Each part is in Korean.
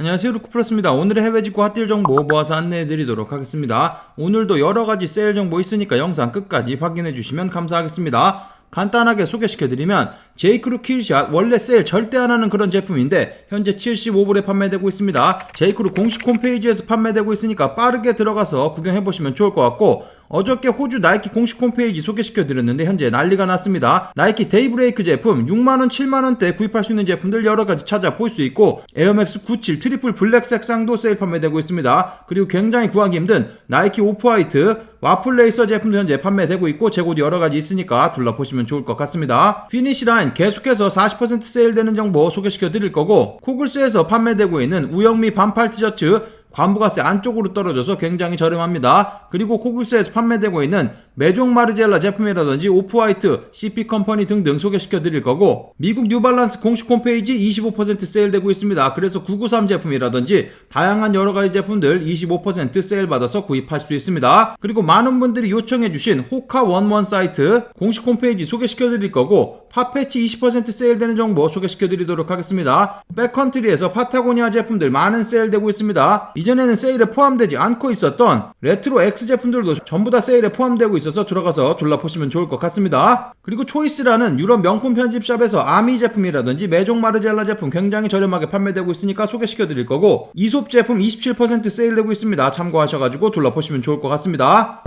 안녕하세요 루크플러스입니다. 오늘의 해외 직구 핫딜 정보 모아서 안내해 드리도록 하겠습니다. 오늘도 여러 가지 세일 정보 있으니까 영상 끝까지 확인해 주시면 감사하겠습니다. 간단하게 소개시켜 드리면 제이크루 킬샷 원래 세일 절대 안 하는 그런 제품인데 현재 75불에 판매되고 있습니다. 제이크루 공식 홈페이지에서 판매되고 있으니까 빠르게 들어가서 구경해 보시면 좋을 것 같고 어저께 호주 나이키 공식 홈페이지 소개시켜 드렸는데 현재 난리가 났습니다. 나이키 데이브레이크 제품 6만원, 7만원대 구입할 수 있는 제품들 여러가지 찾아볼 수 있고 에어맥스 97 트리플 블랙 색상도 세일 판매되고 있습니다. 그리고 굉장히 구하기 힘든 나이키 오프화이트 와플 레이서 제품도 현재 판매되고 있고 재고도 여러가지 있으니까 둘러보시면 좋을 것 같습니다. 피니시 라인 계속해서 40% 세일되는 정보 소개시켜 드릴 거고 코글스에서 판매되고 있는 우영미 반팔 티셔츠 관부가세 안쪽으로 떨어져서 굉장히 저렴합니다. 그리고 코글스에서 판매되고 있는 메종 마르젤라 제품이라든지 오프화이트, CP 컴퍼니 등등 소개시켜 드릴 거고 미국 뉴발란스 공식 홈페이지 25% 세일되고 있습니다. 그래서 993 제품이라든지 다양한 여러 가지 제품들 25% 세일 받아서 구입할 수 있습니다. 그리고 많은 분들이 요청해 주신 호카 원원 사이트 공식 홈페이지 소개시켜 드릴 거고 팟패치 20% 세일되는 정보 소개시켜 드리도록 하겠습니다. 백컨트리에서 파타고니아 제품들 많은 세일되고 있습니다. 이전에는 세일에 포함되지 않고 있었던 레트로 X 제품들도 전부 다 세일에 포함되고 있어서 들어가서 둘러보시면 좋을 것 같습니다. 그리고 초이스라는 유럽 명품 편집샵에서 아미 제품이라든지 메종 마르젤라 제품 굉장히 저렴하게 판매되고 있으니까 소개시켜 드릴 거고 이솝 제품 27% 세일되고 있습니다. 참고하셔가지고 둘러보시면 좋을 것 같습니다.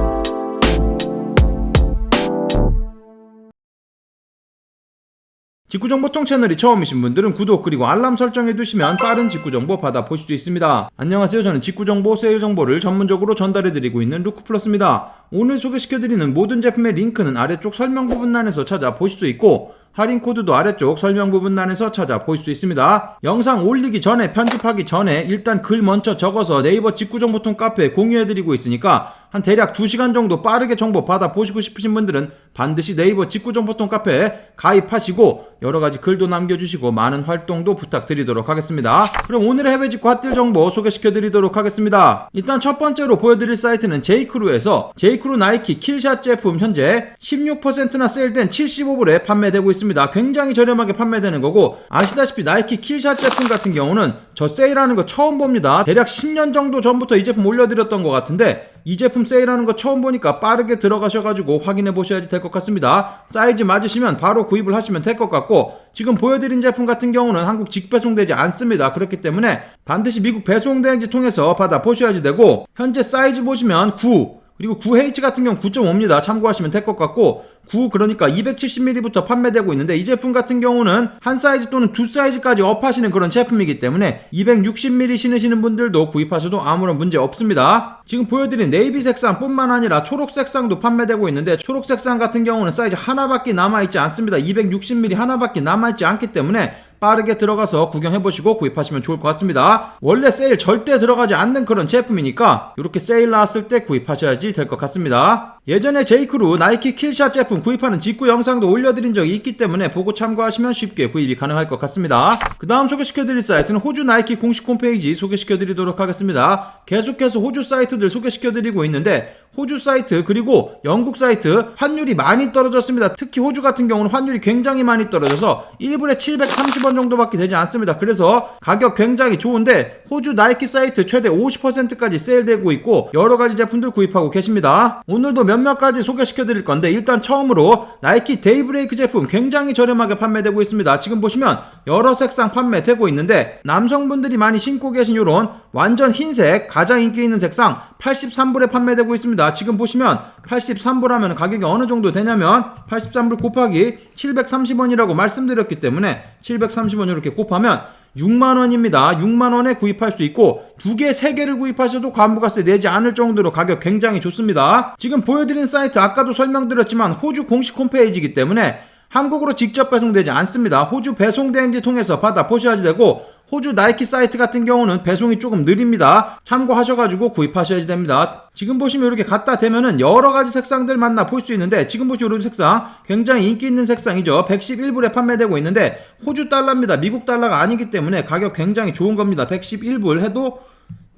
직구정보통 채널이 처음이신 분들은 구독 그리고 알람 설정해 두시면 빠른 직구정보 받아보실 수 있습니다. 안녕하세요. 저는 직구정보, 세일 정보를 전문적으로 전달해 드리고 있는 루크플러스입니다. 오늘 소개시켜 드리는 모든 제품의 링크는 아래쪽 설명 부분란에서 찾아보실 수 있고 할인 코드도 아래쪽 설명 부분란에서 찾아볼 수 있습니다. 영상 올리기 전에 편집하기 전에 일단 글 먼저 적어서 네이버 직구정보통 카페에 공유해드리고 있으니까 한 대략 2시간 정도 빠르게 정보 받아 보시고 싶으신 분들은 반드시 네이버 직구정보통 카페에 가입하시고 여러가지 글도 남겨주시고 많은 활동도 부탁드리도록 하겠습니다. 그럼 오늘의 해외 직구 핫딜 정보 소개시켜드리도록 하겠습니다. 일단 첫 번째로 보여드릴 사이트는 제이크루에서 제이크루 나이키 킬샷 제품 현재 16%나 세일된 75불에 판매되고 있습니다. 굉장히 저렴하게 판매되는 거고 아시다시피 나이키 킬샷 제품 같은 경우는 저 세일하는 거 처음 봅니다. 대략 10년 정도 전부터 이 제품 올려드렸던 것 같은데 이 제품 세일하는 거 처음 보니까 빠르게 들어가셔가지고 확인해 보셔야 될것 같습니다. 사이즈 맞으시면 바로 구입을 하시면 될 것 같고 지금 보여드린 제품 같은 경우는 한국 직배송되지 않습니다. 그렇기 때문에 반드시 미국 배송대행지 통해서 받아 보셔야지 되고 현재 사이즈 보시면 9 그리고 9H 같은 경우 9.5입니다. 참고하시면 될 것 같고 9 그러니까 270ml부터 판매되고 있는데 이 제품 같은 경우는 한 사이즈 또는 두 사이즈까지 업하시는 그런 제품이기 때문에 260ml 신으시는 분들도 구입하셔도 아무런 문제 없습니다. 지금 보여드린 네이비 색상뿐만 아니라 초록 색상도 판매되고 있는데 초록 색상 같은 경우는 사이즈 하나밖에 남아있지 않습니다. 260ml 하나밖에 남아있지 않기 때문에 빠르게 들어가서 구경해보시고 구입하시면 좋을 것 같습니다. 원래 세일 절대 들어가지 않는 그런 제품이니까 이렇게 세일 나왔을 때 구입하셔야지 될 것 같습니다. 예전에 제이크루 나이키 킬샷 제품 구입하는 직구 영상도 올려드린 적이 있기 때문에 보고 참고하시면 쉽게 구입이 가능할 것 같습니다. 그 다음 소개시켜드릴 사이트는 호주 나이키 공식 홈페이지 소개시켜드리도록 하겠습니다. 계속해서 호주 사이트들 소개시켜드리고 있는데 호주 사이트 그리고 영국 사이트 환율이 많이 떨어졌습니다. 특히 호주 같은 경우는 환율이 굉장히 많이 떨어져서 1불에 730원 정도밖에 되지 않습니다. 그래서 가격 굉장히 좋은데 호주 나이키 사이트 최대 50%까지 세일되고 있고 여러 가지 제품들 구입하고 계십니다. 오늘도 몇몇 가지 소개시켜 드릴 건데 일단 처음으로 나이키 데이브레이크 제품 굉장히 저렴하게 판매되고 있습니다. 지금 보시면 여러 색상 판매되고 있는데 남성분들이 많이 신고 계신 이런 완전 흰색 가장 인기 있는 색상 83불에 판매되고 있습니다. 지금 보시면 83불 하면 가격이 어느 정도 되냐면 83불 곱하기 730원이라고 말씀드렸기 때문에 730원 이렇게 곱하면 6만원입니다. 6만원에 구입할 수 있고 두 개, 세 개를 구입하셔도 관부가세 내지 않을 정도로 가격 굉장히 좋습니다. 지금 보여드린 사이트 아까도 설명드렸지만 호주 공식 홈페이지이기 때문에 한국으로 직접 배송되지 않습니다. 호주 배송대행지 통해서 받아 보셔야지 되고 호주 나이키 사이트 같은 경우는 배송이 조금 느립니다. 참고하셔가지고 구입하셔야 됩니다. 지금 보시면 이렇게 갖다 대면은 여러 가지 색상들 만나 볼 수 있는데 지금 보시면 이런 색상 굉장히 인기 있는 색상이죠. 111불에 판매되고 있는데 호주 달러입니다. 미국 달러가 아니기 때문에 가격 굉장히 좋은 겁니다. 111불 해도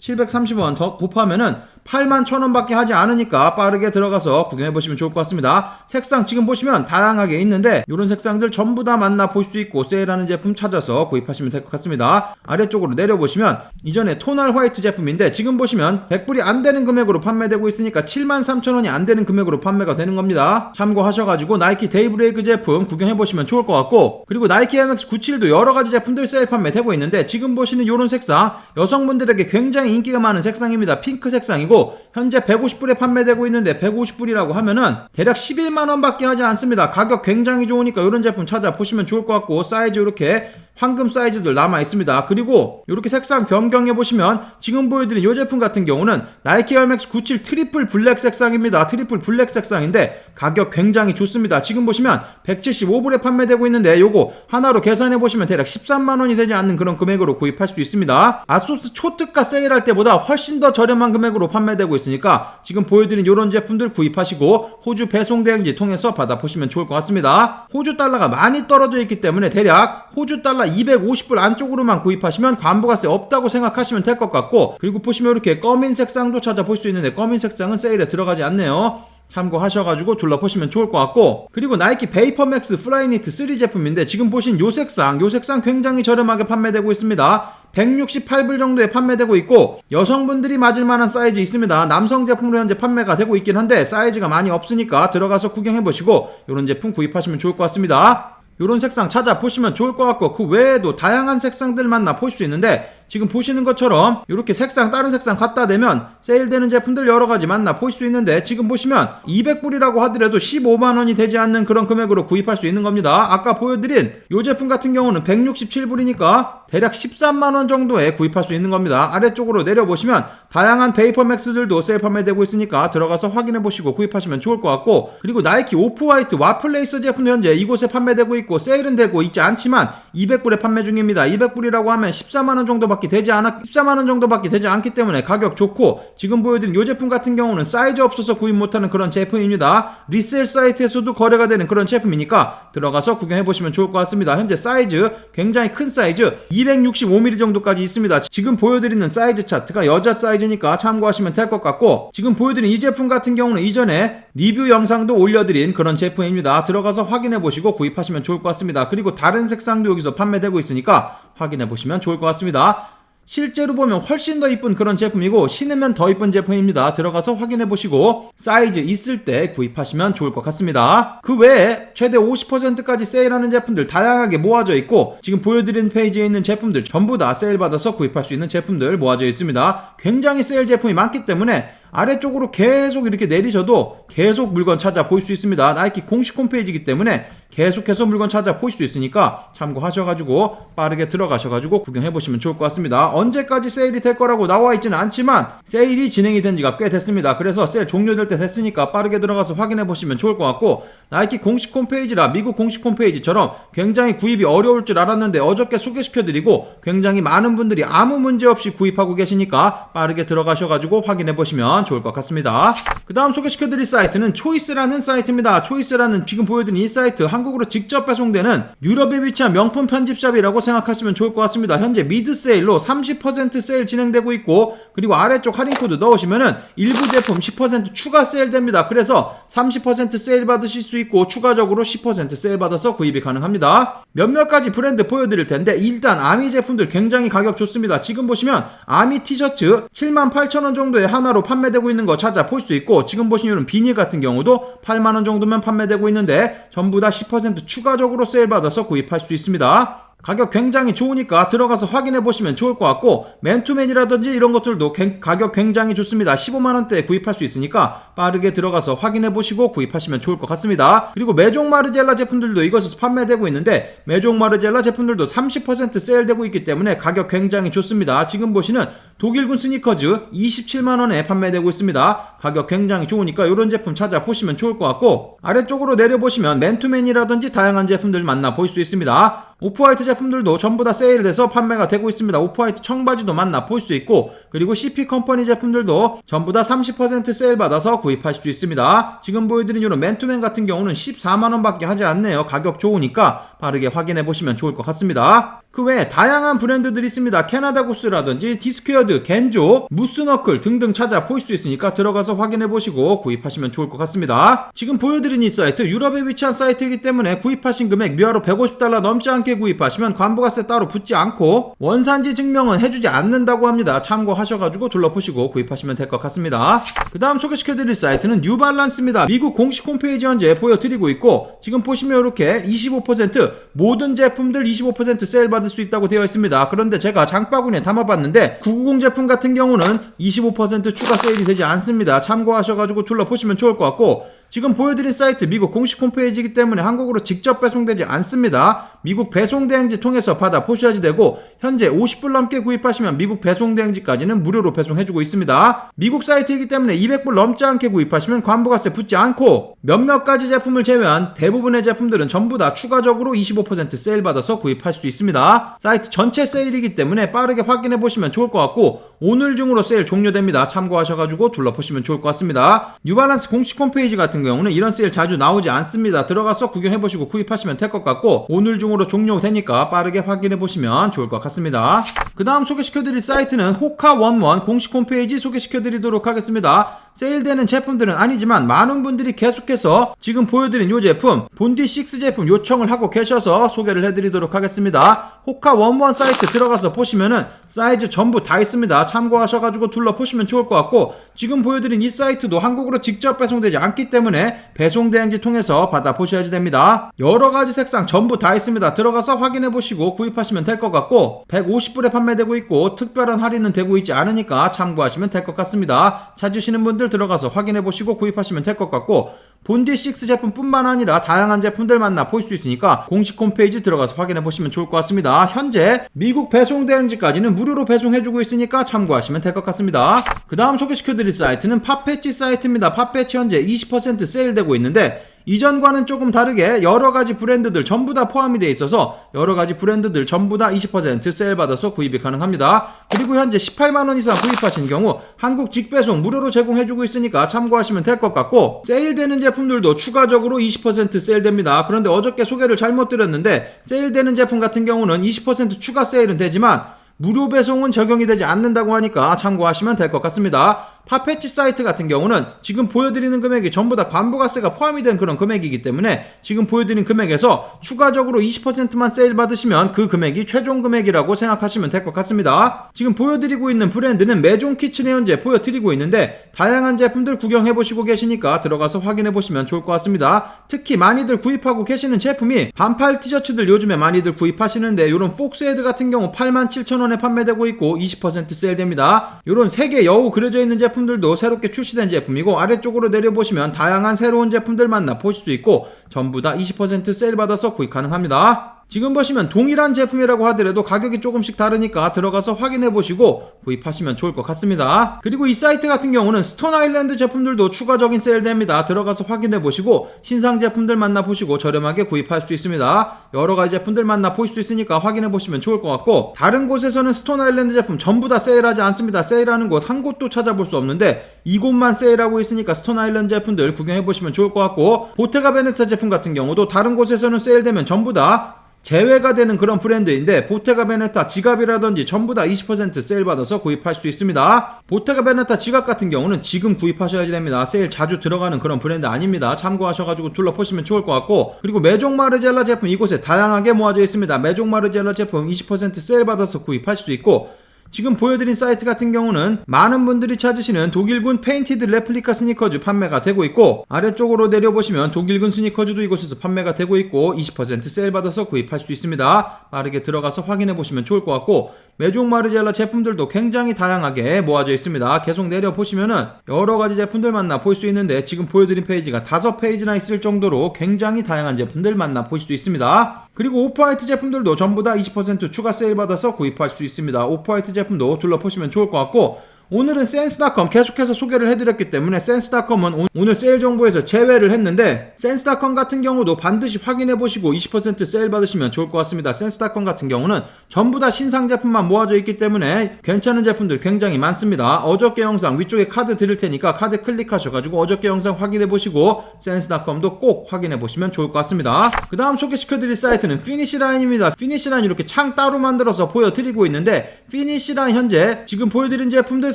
730원 더 곱하면은 8만 1천원밖에 하지 않으니까 빠르게 들어가서 구경해보시면 좋을 것 같습니다. 색상 지금 보시면 다양하게 있는데 이런 색상들 전부 다 만나볼 수 있고 세일하는 제품 찾아서 구입하시면 될 것 같습니다. 아래쪽으로 내려보시면 이전에 토날 화이트 제품인데 지금 보시면 100불이 안 되는 금액으로 판매되고 있으니까 7만 3천원이 안 되는 금액으로 판매가 되는 겁니다. 참고하셔가지고 나이키 데이브레이크 제품 구경해보시면 좋을 것 같고 그리고 나이키 MX97도 여러가지 제품들 세일 판매되고 있는데 지금 보시는 이런 색상 여성분들에게 굉장히 인기가 많은 색상입니다. 핑크 색상이고 pô, 현재 150불에 판매되고 있는데 150불이라고 하면은 대략 11만원 밖에 하지 않습니다. 가격 굉장히 좋으니까 이런 제품 찾아보시면 좋을 것 같고 사이즈 이렇게 황금 사이즈들 남아 있습니다. 그리고 이렇게 색상 변경해 보시면 지금 보여드린 이 제품 같은 경우는 나이키 얼맥스 97 트리플 블랙 색상입니다. 트리플 블랙 색상인데 가격 굉장히 좋습니다. 지금 보시면 175불에 판매되고 있는데 요거 하나로 계산해 보시면 대략 13만 원이 되지 않는 그런 금액으로 구입할 수 있습니다. 아소스 초특가 세일할 때보다 훨씬 더 저렴한 금액으로 판매되고 있 으니까 지금 보여드린 이런 제품들 구입하시고 호주 배송 대행지 통해서 받아보시면 좋을 것 같습니다. 호주 달러가 많이 떨어져 있기 때문에 대략 호주 달러 250불 안쪽으로만 구입하시면 관부가세 없다고 생각하시면 될 것 같고 그리고 보시면 이렇게 검인 색상도 찾아볼 수 있는데 검인 색상은 세일에 들어가지 않네요. 참고하셔가지고 둘러보시면 좋을 것 같고 그리고 나이키 베이퍼맥스 플라이니트 3 제품인데 지금 보신 요 색상 요 색상 굉장히 저렴하게 판매되고 있습니다 168불 정도에 판매되고 있고 여성분들이 맞을 만한 사이즈 있습니다. 남성 제품으로 현재 판매가 되고 있긴 한데 사이즈가 많이 없으니까 들어가서 구경해 보시고 이런 제품 구입하시면 좋을 것 같습니다. 이런 색상 찾아보시면 좋을 것 같고 그 외에도 다양한 색상들 만나 볼수 있는데 지금 보시는 것처럼 이렇게 색상 다른 색상 갖다 대면 세일되는 제품들 여러 가지 만나 볼수 있는데 지금 보시면 200불이라고 하더라도 15만 원이 되지 않는 그런 금액으로 구입할 수 있는 겁니다. 아까 보여드린 이 제품 같은 경우는 167불이니까 대략 13만 원 정도에 구입할 수 있는 겁니다. 아래쪽으로 내려보시면 다양한 베이퍼맥스들도 세일 판매되고 있으니까 들어가서 확인해 보시고 구입하시면 좋을 것 같고 그리고 나이키 오프화이트 와플레이서 제품도 현재 이곳에 판매되고 있고 세일은 되고 있지 않지만 200불에 판매 중입니다. 200불이라고 하면 14만 원 정도밖에 되지 않아 14만 원 정도밖에 되지 않기 때문에 가격 좋고 지금 보여드린 이 제품 같은 경우는 사이즈 없어서 구입 못하는 그런 제품입니다. 리셀 사이트에서도 거래가 되는 그런 제품이니까 들어가서 구경해 보시면 좋을 것 같습니다. 현재 사이즈 굉장히 큰 사이즈 265mm 정도까지 있습니다. 지금 보여드리는 사이즈 차트가 여자 사이즈 니까 참고하시면 될 것 같고 지금 보여드린 이 제품 같은 경우는 이전에 리뷰 영상도 올려드린 그런 제품입니다. 들어가서 확인해 보시고 구입하시면 좋을 것 같습니다. 그리고 다른 색상도 여기서 판매되고 있으니까 확인해 보시면 좋을 것 같습니다. 실제로 보면 훨씬 더 이쁜 그런 제품이고 신으면 더 이쁜 제품입니다. 들어가서 확인해 보시고 사이즈 있을 때 구입하시면 좋을 것 같습니다. 그 외에 최대 50%까지 세일하는 제품들 다양하게 모아져 있고 지금 보여드린 페이지에 있는 제품들 전부 다 세일 받아서 구입할 수 있는 제품들 모아져 있습니다. 굉장히 세일 제품이 많기 때문에 아래쪽으로 계속 이렇게 내리셔도 계속 물건 찾아 볼 수 있습니다. 나이키 공식 홈페이지이기 때문에 계속해서 물건 찾아 보실 수 있으니까 참고하셔가지고 빠르게 들어가셔가지고 구경해 보시면 좋을 것 같습니다. 언제까지 세일이 될 거라고 나와 있지는 않지만 세일이 진행이 된 지가 꽤 됐습니다. 그래서 세일 종료될 때 됐으니까 빠르게 들어가서 확인해 보시면 좋을 것 같고 나이키 공식 홈페이지라 미국 공식 홈페이지처럼 굉장히 구입이 어려울 줄 알았는데 어저께 소개시켜드리고 굉장히 많은 분들이 아무 문제 없이 구입하고 계시니까 빠르게 들어가셔가지고 확인해 보시면 좋을 것 같습니다. 그 다음 소개시켜드릴 사이트는 초이스라는 사이트입니다. 초이스라는 지금 보여드린 이 사이트 한국으로 직접 배송되는 유럽에 위치한 명품 편집샵이라고 생각하시면 좋을 것 같습니다. 현재 미드 세일로 30% 세일 진행되고 있고 그리고 아래쪽 할인 코드 넣으시면은 일부 제품 10% 추가 세일됩니다. 그래서 30% 세일 받으실 수 있고 추가적으로 10% 세일 받아서 구입이 가능합니다. 몇몇 가지 브랜드 보여드릴 텐데 일단 아미 제품들 굉장히 가격 좋습니다. 지금 보시면 아미 티셔츠 78,000원 정도에 하나로 판매되고 있는 거 찾아 볼 수 있고 지금 보시는 비닐 같은 경우도 8만원 정도면 판매되고 있는데 전부 다 10% 추가적으로 세일 받아서 구입할 수 있습니다. 가격 굉장히 좋으니까 들어가서 확인해 보시면 좋을 것 같고 맨투맨이라든지 이런 것들도 갱- 가격 굉장히 좋습니다. 15만 원대에 구입할 수 있으니까 빠르게 들어가서 확인해 보시고 구입하시면 좋을 것 같습니다. 그리고 메종 마르젤라 제품들도 이것에서 판매되고 있는데 메종 마르젤라 제품들도 30% 세일되고 있기 때문에 가격 굉장히 좋습니다. 지금 보시는 독일군 스니커즈 27만 원에 판매되고 있습니다. 가격 굉장히 좋으니까 이런 제품 찾아 보시면 좋을 것 같고 아래쪽으로 내려 보시면 맨투맨이라든지 다양한 제품들 만나 볼 수 있습니다. 오프화이트 제품들도 전부 다 세일돼서 판매가 되고 있습니다. 오프화이트 청바지도 만나 볼 수 있고 그리고 CP 컴퍼니 제품들도 전부 다 30% 세일 받아서 구입하실 수 있습니다. 지금 보여드린 이런 맨투맨 같은 경우는 14만 원밖에 하지 않네요. 가격 좋으니까 빠르게 확인해 보시면 좋을 것 같습니다. 그 외에 다양한 브랜드들이 있습니다. 캐나다 구스라든지 디스퀘어드, 겐조, 무스너클 등등 찾아 보실 수 있으니까 들어가서 확인해 보시고 구입하시면 좋을 것 같습니다. 지금 보여드린 이 사이트 유럽에 위치한 사이트이기 때문에 구입하신 금액 미화로 150달러 넘지 않게 구입하시면 관부가세 따로 붙지 않고 원산지 증명은 해주지 않는다고 합니다. 참고하셔가지고 둘러보시고 구입하시면 될 것 같습니다. 그 다음 소개시켜드릴 사이트는 뉴발란스입니다. 미국 공식 홈페이지 현재 보여드리고 있고 지금 보시면 이렇게 25% 모든 제품들 25% 세일 받을 수 있다고 되어 있습니다. 그런데 제가 장바구니에 담아봤는데 990 제품 같은 경우는 25% 추가 세일이 되지 않습니다. 참고하셔가지고 둘러보시면 좋을 것 같고 지금 보여드린 사이트 미국 공식 홈페이지이기 때문에 한국으로 직접 배송되지 않습니다. 미국 배송대행지 통해서 받아 보셔야지 되고 현재 50불 넘게 구입하시면 미국 배송대행지까지는 무료로 배송해주고 있습니다. 미국 사이트이기 때문에 200불 넘지 않게 구입하시면 관부가세 붙지 않고 몇몇 가지 제품을 제외한 대부분의 제품들은 전부 다 추가적으로 25% 세일 받아서 구입할 수 있습니다. 사이트 전체 세일이기 때문에 빠르게 확인해 보시면 좋을 것 같고 오늘 중으로 세일 종료됩니다. 참고하셔가지고 둘러보시면 좋을 것 같습니다. 뉴발란스 공식 홈페이지 같은 경우는 이런 세일 자주 나오지 않습니다. 들어가서 구경해보시고 구입하시면 될 것 같고 오늘 중으로 종료되니까 빠르게 확인해 보시면 좋을 것 같습니다. 그 다음 소개시켜드릴 사이트는 호카원원 공식 홈페이지 소개시켜드리도록 하겠습니다. 세일되는 제품들은 아니지만 많은 분들이 계속해서 지금 보여드린 이 제품 본디6 제품 요청을 하고 계셔서 소개를 해드리도록 하겠습니다. 호카 원원 사이트 들어가서 보시면은 사이즈 전부 다 있습니다. 참고하셔가지고 둘러보시면 좋을 것 같고 지금 보여드린 이 사이트도 한국으로 직접 배송되지 않기 때문에 배송대행지 통해서 받아보셔야지 됩니다. 여러가지 색상 전부 다 있습니다. 들어가서 확인해보시고 구입하시면 될 것 같고 150불에 판매되고 있고 특별한 할인은 되고 있지 않으니까 참고하시면 될 것 같습니다. 찾으시는 분들 들어가서 확인해 보시고 구입하시면 될 것 같고 본디6 제품뿐만 아니라 다양한 제품들 만나 볼 수 있으니까 공식 홈페이지 들어가서 확인해 보시면 좋을 것 같습니다. 현재 미국 배송 대행지까지는 무료로 배송해주고 있으니까 참고하시면 될 것 같습니다. 그 다음 소개시켜드릴 사이트는 팟패치 사이트입니다. 팟패치 현재 20% 세일되고 있는데 이전과는 조금 다르게 여러 가지 브랜드들 전부 다 포함이 되어 있어서 여러 가지 브랜드들 전부 다 20% 세일 받아서 구입이 가능합니다. 그리고 현재 18만 원 이상 구입하신 경우 한국 직배송 무료로 제공해주고 있으니까 참고하시면 될 것 같고 세일되는 제품들도 추가적으로 20% 세일됩니다. 그런데 어저께 소개를 잘못 드렸는데 세일되는 제품 같은 경우는 20% 추가 세일은 되지만 무료 배송은 적용이 되지 않는다고 하니까 참고하시면 될 것 같습니다. 파페치 사이트 같은 경우는 지금 보여드리는 금액이 전부 다 관부가세가 포함이 된 그런 금액이기 때문에 지금 보여드린 금액에서 추가적으로 20%만 세일 받으시면 그 금액이 최종 금액이라고 생각하시면 될 것 같습니다. 지금 보여드리고 있는 브랜드는 메종 키친에 현재 보여드리고 있는데 다양한 제품들 구경해보시고 계시니까 들어가서 확인해보시면 좋을 것 같습니다. 특히 많이들 구입하고 계시는 제품이 반팔 티셔츠들 요즘에 많이들 구입하시는데 이런 폭스헤드 같은 경우 87,000원에 판매되고 있고 20% 세일됩니다. 이런 세계 여우 그려져 있는 제품 제품들도 새롭게 출시된 제품이고 아래쪽으로 내려보시면 다양한 새로운 제품들 만나 보실 수 있고 전부 다 20% 세일 받아서 구입 가능합니다. 지금 보시면 동일한 제품이라고 하더라도 가격이 조금씩 다르니까 들어가서 확인해 보시고 구입하시면 좋을 것 같습니다. 그리고 이 사이트 같은 경우는 스톤 아일랜드 제품들도 추가적인 세일됩니다. 들어가서 확인해 보시고 신상 제품들 만나 보시고 저렴하게 구입할 수 있습니다. 여러 가지 제품들 만나 보실 수 있으니까 확인해 보시면 좋을 것 같고 다른 곳에서는 스톤 아일랜드 제품 전부 다 세일하지 않습니다. 세일하는 곳 한 곳도 찾아볼 수 없는데 이곳만 세일하고 있으니까 스톤 아일랜드 제품들 구경해 보시면 좋을 것 같고 보테가 베네타 제품 같은 경우도 다른 곳에서는 세일되면 전부 다 제외가 되는 그런 브랜드인데 보테가 베네타 지갑이라든지 전부 다 20% 세일 받아서 구입할 수 있습니다. 보테가 베네타 지갑 같은 경우는 지금 구입하셔야 됩니다. 세일 자주 들어가는 그런 브랜드 아닙니다. 참고하셔가지고 둘러보시면 좋을 것 같고 그리고 메종 마르젤라 제품 이곳에 다양하게 모아져 있습니다. 메종 마르젤라 제품 20% 세일 받아서 구입할 수 있고 지금 보여드린 사이트 같은 경우는 많은 분들이 찾으시는 독일군 페인티드 레플리카 스니커즈 판매가 되고 있고 아래쪽으로 내려보시면 독일군 스니커즈도 이곳에서 판매가 되고 있고 20% 세일 받아서 구입할 수 있습니다. 빠르게 들어가서 확인해 보시면 좋을 것 같고 메종 마르젤라 제품들도 굉장히 다양하게 모아져 있습니다. 계속 내려 보시면은 여러 가지 제품들 만나 볼 수 있는데 지금 보여드린 페이지가 다섯 페이지나 있을 정도로 굉장히 다양한 제품들 만나 볼수 있습니다. 그리고 오프화이트 제품들도 전부 다 20% 추가 세일 받아서 구입할 수 있습니다. 오프화이트 제품도 둘러보시면 좋을 것 같고 오늘은 센스닷컴 계속해서 소개를 해드렸기 때문에 센스닷컴은 오- 오늘 세일 정보에서 제외를 했는데 센스닷컴 같은 경우도 반드시 확인해 보시고 20% 세일 받으시면 좋을 것 같습니다. 센스닷컴 같은 경우는 전부 다 신상 제품만 모아져 있기 때문에 괜찮은 제품들 굉장히 많습니다. 어저께 영상 위쪽에 카드 드릴 테니까 카드 클릭하셔가지고 어저께 영상 확인해 보시고 센스닷컴도 꼭 확인해 보시면 좋을 것 같습니다. 그 다음 소개시켜드릴 사이트는 피니시라인입니다. 피니시라인 이렇게 창 따로 만들어서 보여드리고 있는데 피니시라인 현재 지금 보여드린 제품들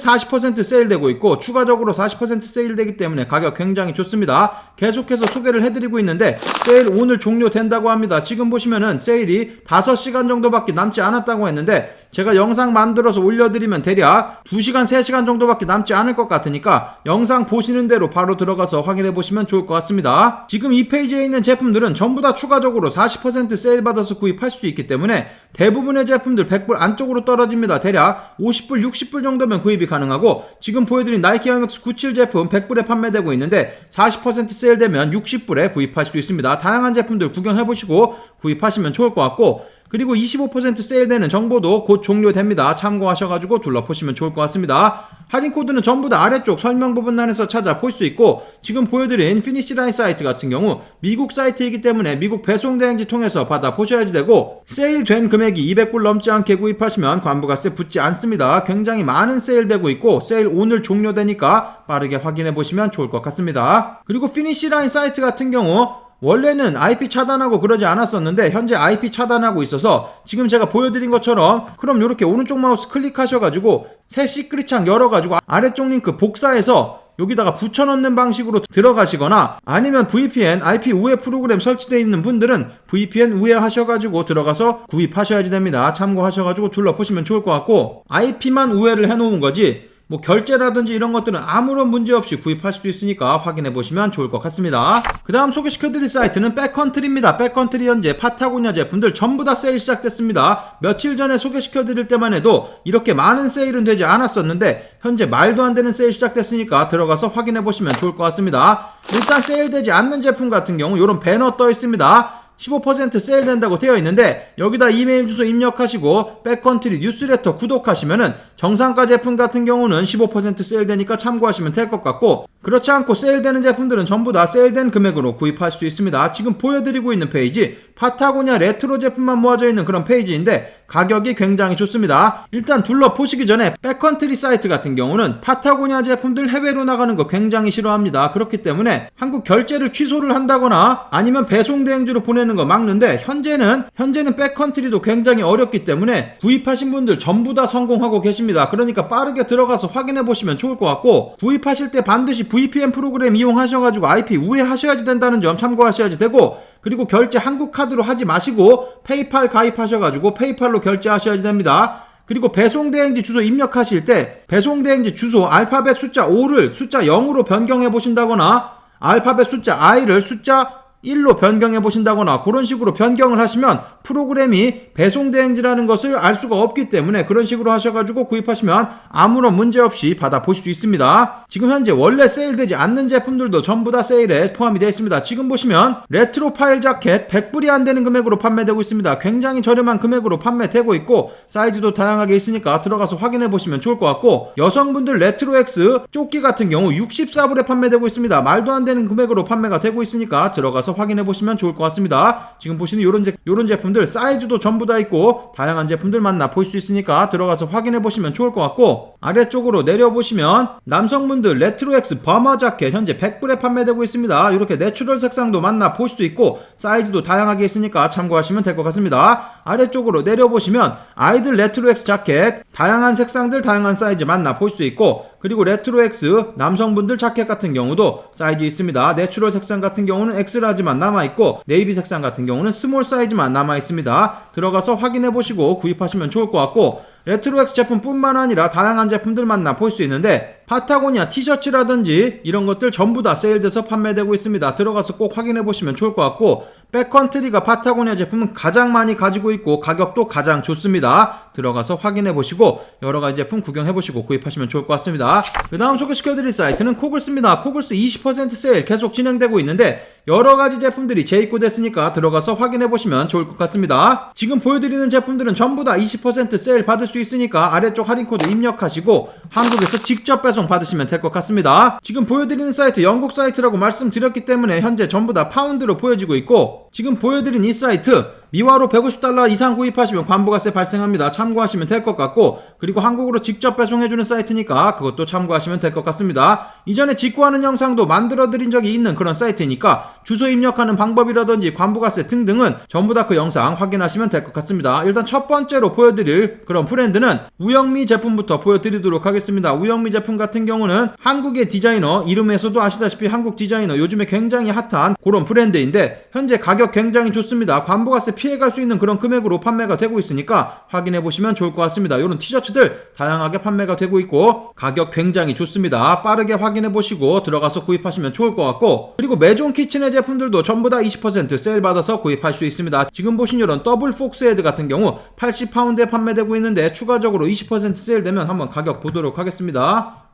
40% 세일되고 있고 추가적으로 40% 세일되기 때문에 가격 굉장히 좋습니다. 계속해서 소개를 해드리고 있는데 세일 오늘 종료된다고 합니다. 지금 보시면은 세일이 5시간 정도밖에 남지 않았다고 했는데 제가 영상 만들어서 올려드리면 대략 2시간, 3시간 정도밖에 남지 않을 것 같으니까 영상 보시는 대로 바로 들어가서 확인해 보시면 좋을 것 같습니다. 지금 이 페이지에 있는 제품들은 전부 다 추가적으로 40% 세일 받아서 구입할 수 있기 때문에 대부분의 제품들 100불 안쪽으로 떨어집니다. 대략 50불, 60불 정도면 구입이 가능하고 지금 보여드린 나이키 영역스 97 제품 100불에 판매되고 있는데 40% 세일되면 60불에 구입할 수 있습니다. 다양한 제품들 구경해보시고 구입하시면 좋을 것 같고 그리고 25% 세일되는 정보도 곧 종료됩니다. 참고하셔가지고 둘러보시면 좋을 것 같습니다. 할인 코드는 전부 다 아래쪽 설명 부분란에서 찾아볼 수 있고 지금 보여드린 피니시 라인 사이트 같은 경우 미국 사이트이기 때문에 미국 배송 대행지 통해서 받아 보셔야지 되고 세일된 금액이 200불 넘지 않게 구입하시면 관부가세 붙지 않습니다. 굉장히 많은 세일되고 있고 세일 오늘 종료되니까 빠르게 확인해 보시면 좋을 것 같습니다. 그리고 피니시 라인 사이트 같은 경우 원래는 IP 차단하고 그러지 않았었는데 현재 IP 차단하고 있어서 지금 제가 보여드린 것처럼 그럼 이렇게 오른쪽 마우스 클릭하셔가지고 새 시크릿 창 열어가지고 아래쪽 링크 복사해서 여기다가 붙여넣는 방식으로 들어가시거나 아니면 VPN IP 우회 프로그램 설치되어 있는 분들은 VPN 우회 하셔가지고 들어가서 구입하셔야지 됩니다. 참고하셔가지고 둘러보시면 좋을 것 같고 IP만 우회를 해놓은 거지 뭐 결제라든지 이런 것들은 아무런 문제 없이 구입할 수 있으니까 확인해 보시면 좋을 것 같습니다. 그 다음 소개시켜 드릴 사이트는 백컨트리입니다. 백컨트리 현재 파타고니아 제품들 전부 다 세일 시작됐습니다. 며칠 전에 소개시켜 드릴 때만 해도 이렇게 많은 세일은 되지 않았었는데 현재 말도 안 되는 세일 시작됐으니까 들어가서 확인해 보시면 좋을 것 같습니다. 일단 세일되지 않는 제품 같은 경우 이런 배너 떠 있습니다. 15% 세일된다고 되어 있는데 여기다 이메일 주소 입력하시고 백컨트리 뉴스레터 구독하시면은 정상가 제품 같은 경우는 15% 세일되니까 참고하시면 될 것 같고 그렇지 않고 세일되는 제품들은 전부 다 세일된 금액으로 구입할 수 있습니다. 지금 보여드리고 있는 페이지 파타고니아 레트로 제품만 모아져 있는 그런 페이지인데 가격이 굉장히 좋습니다. 일단 둘러보시기 전에 백컨트리 사이트 같은 경우는 파타고니아 제품들 해외로 나가는 거 굉장히 싫어합니다. 그렇기 때문에 한국 결제를 취소를 한다거나 아니면 배송 대행지로 보내는 거 막는데 현재는 현재는 백컨트리도 굉장히 어렵기 때문에 구입하신 분들 전부 다 성공하고 계십니다. 그러니까 빠르게 들어가서 확인해 보시면 좋을 것 같고 구입하실 때 반드시 VPN 프로그램 이용하셔가지고 IP 우회하셔야지 된다는 점 참고하셔야지 되고 그리고 결제 한국 카드로 하지 마시고 페이팔 가입하셔가지고 페이팔로 결제하셔야지 됩니다. 그리고 배송 대행지 주소 입력하실 때 배송 대행지 주소 알파벳 숫자 5를 숫자 0으로 변경해 보신다거나 알파벳 숫자 i를 숫자 1로 변경해 보신다거나 그런 식으로 변경을 하시면 프로그램이 배송 대행지라는 것을 알 수가 없기 때문에 그런 식으로 하셔가지고 구입하시면 아무런 문제 없이 받아 보실 수 있습니다. 지금 현재 원래 세일되지 않는 제품들도 전부 다 세일에 포함이 되어 있습니다. 지금 보시면 레트로 파일 자켓 100불이 안 되는 금액으로 판매되고 있습니다. 굉장히 저렴한 금액으로 판매되고 있고 사이즈도 다양하게 있으니까 들어가서 확인해 보시면 좋을 것 같고 여성분들 레트로 X 조끼 같은 경우 64불에 판매되고 있습니다. 말도 안 되는 금액으로 판매가 되고 있으니까 들어가서 확인해 보시면 좋을 것 같습니다. 지금 보시는 이런 제, 요런 제품들 사이즈도 전부 다 있고 다양한 제품들 만나 볼 수 있으니까 들어가서 확인해 보시면 좋을 것 같고 아래쪽으로 내려 보시면 남성분들 레트로 X 버머 자켓 현재 100불에 판매되고 있습니다. 이렇게 내추럴 색상도 만나 볼 수 있고 사이즈도 다양하게 있으니까 참고하시면 될 것 같습니다. 아래쪽으로 내려 보시면 아이들 레트로 X 자켓 다양한 색상들 다양한 사이즈 만나 볼 수 있고 그리고 레트로 X 남성분들 자켓 같은 경우도 사이즈 있습니다. 내추럴 색상 같은 경우는 엑스라지만 남아 있고 네이비 색상 같은 경우는 스몰 사이즈만 남아 있습니다. 들어가서 확인해 보시고 구입하시면 좋을 것 같고 레트로 X 제품뿐만 아니라 다양한 제품들 만나 볼 수 있는데 파타고니아 티셔츠라든지 이런 것들 전부 다 세일돼서 판매되고 있습니다. 들어가서 꼭 확인해 보시면 좋을 것 같고 백컨트리가 파타고니아 제품은 가장 많이 가지고 있고 가격도 가장 좋습니다. 들어가서 확인해 보시고 여러 가지 제품 구경해 보시고 구입하시면 좋을 것 같습니다. 그 다음 소개시켜 드릴 사이트는 코글스입니다. 코글스 20% 세일 계속 진행되고 있는데 여러 가지 제품들이 재입고됐으니까 들어가서 확인해 보시면 좋을 것 같습니다. 지금 보여드리는 제품들은 전부 다 20% 세일 받을 수 있으니까 아래쪽 할인 코드 입력하시고 한국에서 직접 배송 받으시면 될 것 같습니다. 지금 보여드리는 사이트 영국 사이트라고 말씀드렸기 때문에 현재 전부 다 파운드로 보여지고 있고 지금 보여드린 이 사이트 미화로 150달러 이상 구입하시면 관부가세 발생합니다. 참고하시면 될 것 같고 그리고 한국으로 직접 배송해주는 사이트니까 그것도 참고하시면 될 것 같습니다. 이전에 직구하는 영상도 만들어드린 적이 있는 그런 사이트니까 주소 입력하는 방법이라든지 관부가세 등등은 전부 다 그 영상 확인하시면 될 것 같습니다. 일단 첫 번째로 보여드릴 그런 브랜드는 우영미 제품부터 보여드리도록 하겠습니다. 우영미 제품 같은 경우는 한국의 디자이너 이름에서도 아시다시피 한국 디자이너 요즘에 굉장히 핫한 그런 브랜드인데 현재 가격 굉장히 좋습니다. 관부가세 피해갈 수 있는 그런 금액으로 판매가 되고 있으니까 확인해 보시면 좋을 것 같습니다. 이런 티셔츠들 다양하게 판매가 되고 있고 가격 굉장히 좋습니다. 빠르게 확인해 보시고 들어가서 구입하시면 좋을 것 같고 그리고 메존 키친의 제 품들도 전부 다 20% 세일 받아서 구입할 수 있습니다. 지금 보신 이런 더블 폭스 헤드 같은 경우 80파운드에 판매되고 있는데 추가적으로 20% 세일되면 한번 가격 보도록 하겠습니다.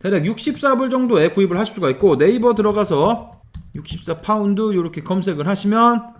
대략 64불 정도에 구입을 하실 수가 있고 네이버 들어가서 64파운드 이렇게 검색을 하시면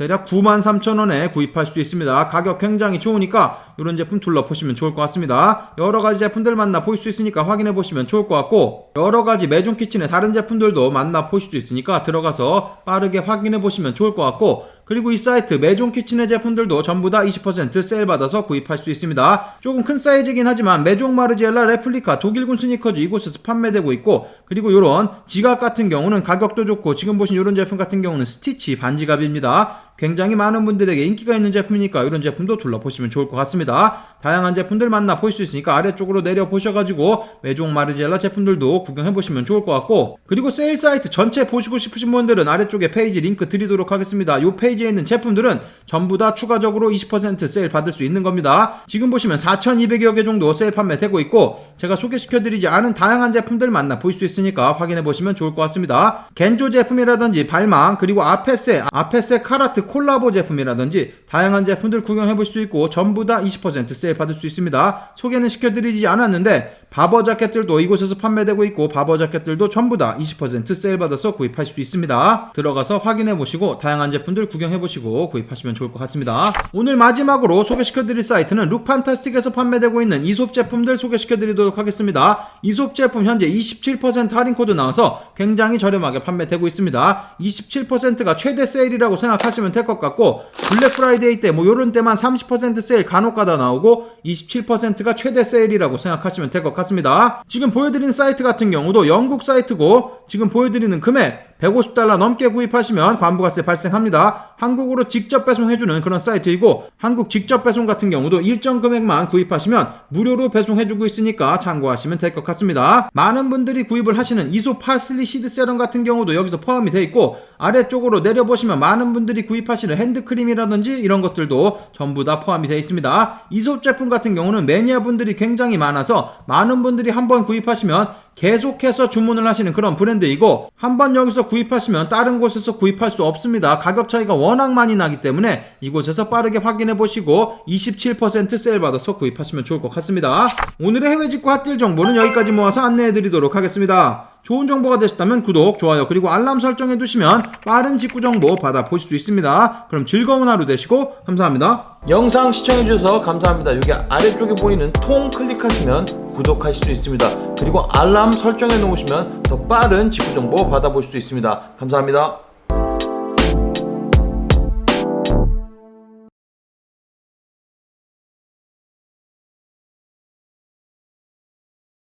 대략 93,000원에 구입할 수 있습니다. 가격 굉장히 좋으니까 이런 제품 둘러보시면 좋을 것 같습니다. 여러 가지 제품들 만나 보실 수 있으니까 확인해 보시면 좋을 것 같고 여러 가지 메존 키친의 다른 제품들도 만나 보실 수 있으니까 들어가서 빠르게 확인해 보시면 좋을 것 같고 그리고 이 사이트 메존 키친의 제품들도 전부 다 20% 세일 받아서 구입할 수 있습니다. 조금 큰 사이즈긴 하지만 메종 마르지엘라 레플리카 독일군 스니커즈 이곳에서 판매되고 있고 그리고 이런 지갑 같은 경우는 가격도 좋고 지금 보신 이런 제품 같은 경우는 스티치 반지갑입니다. 굉장히 많은 분들에게 인기가 있는 제품이니까 이런 제품도 둘러보시면 좋을 것 같습니다. 다양한 제품들 만나 볼수 있으니까 아래쪽으로 내려 보셔가지고 메종 마르지엘라 제품들도 구경해 보시면 좋을 것 같고 그리고 세일 사이트 전체 보시고 싶으신 분들은 아래쪽에 페이지 링크 드리도록 하겠습니다. 이 페이지에 있는 제품들은 전부 다 추가적으로 20% 세일 받을 수 있는 겁니다. 지금 보시면 4,200여 개 정도 세일 판매되고 있고 제가 소개시켜드리지 않은 다양한 제품들 만나 볼수 있으니까 확인해 보시면 좋을 것 같습니다. 겐조 제품이라든지 발망 그리고 아페세 아페세 카라트 콜라보 제품이라든지 다양한 제품들 구경해 볼 수 있고 전부 다 20% 세일 받을 수 있습니다. 소개는 시켜드리지 않았는데 바버 자켓들도 이곳에서 판매되고 있고 바버 자켓들도 전부 다 20% 세일 받아서 구입할 수 있습니다. 들어가서 확인해 보시고 다양한 제품들 구경해 보시고 구입하시면 좋을 것 같습니다. 오늘 마지막으로 소개시켜 드릴 사이트는 룩판타스틱에서 판매되고 있는 이솝 제품들 소개시켜 드리도록 하겠습니다. 이솝 제품 현재 27% 할인 코드 나와서 굉장히 저렴하게 판매되고 있습니다. 27%가 최대 세일이라고 생각하시면 될 것 같고 블랙 프라이데이 때 뭐 요런 때만 30% 세일 간혹 가다 나오고 27%가 최대 세일이라고 생각하시면 될 것 같습니다. 지금 보여드리는 사이트 같은 경우도 영국 사이트고 지금 보여드리는 금액 150달러 넘게 구입하시면 관부가세 발생합니다. 한국으로 직접 배송해주는 그런 사이트이고 한국 직접 배송 같은 경우도 일정 금액만 구입하시면 무료로 배송해주고 있으니까 참고하시면 될 것 같습니다. 많은 분들이 구입을 하시는 이소 파슬리 시드 세럼 같은 경우도 여기서 포함이 되어 있고 아래쪽으로 내려보시면 많은 분들이 구입하시는 핸드크림이라든지 이런 것들도 전부 다 포함이 되어 있습니다. 이솝 제품 같은 경우는 매니아 분들이 굉장히 많아서 많은 분들이 한번 구입하시면 계속해서 주문을 하시는 그런 브랜드이고 한번 여기서 구입하시면 다른 곳에서 구입할 수 없습니다. 가격 차이가 워낙 많이 나기 때문에 이곳에서 빠르게 확인해 보시고 27% 세일 받아서 구입하시면 좋을 것 같습니다. 오늘의 해외 직구 핫딜 정보는 여기까지 모아서 안내해 드리도록 하겠습니다. 좋은 정보가 되셨다면 구독, 좋아요, 그리고 알람 설정해 두시면 빠른 직구 정보 받아 보실 수 있습니다. 그럼 즐거운 하루 되시고 감사합니다. 영상 시청해 주셔서 감사합니다. 여기 아래쪽에 보이는 통 클릭하시면 구독하실 수 있습니다. 그리고 알람 설정해 놓으시면 더 빠른 직구 정보 받아 보실 수 있습니다. 감사합니다.